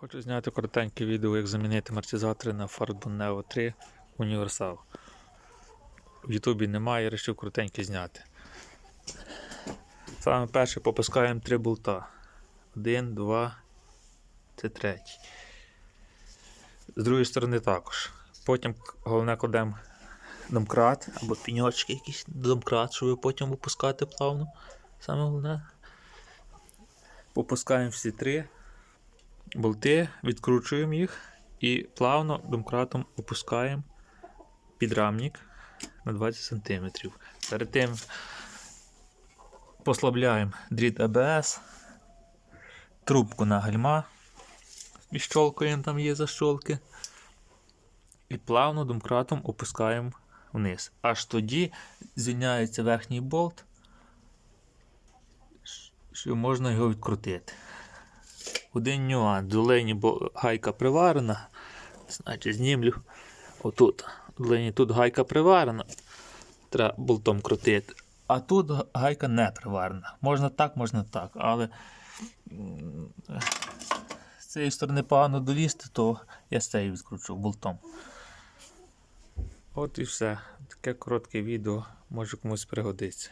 Хочу зняти коротеньке відео, як замінити амортизатори на Ford Neo 3 Універсал. В Ютубі немає, я вирішив коротеньке зняти. Саме перше попускаємо три болта. Один, два, це третій. З другої сторони також. Потім головне кладемо домкрат або піньочки якісь домкрат, щоб потім випускати плавно. Саме головне. Попускаємо всі три болти, відкручуємо їх і плавно домкратом опускаємо підрамник на 20 см. Перед тим послабляємо дріт АБС, трубку на гальма, відщолкуємо, там є защолки. І плавно домкратом опускаємо вниз. Аж тоді звільняється верхній болт, що можна його відкрутити. Один нюанс. Долині бо гайка приварена. Значить, знімлю. Отут. Долині тут гайка приварена. Треба болтом крутити. А тут гайка не приварена. Можна так, можна так. Але з цієї сторони погано долізти, то я з цієї відкручу болтом. От і все. Таке коротке відео може комусь пригодиться.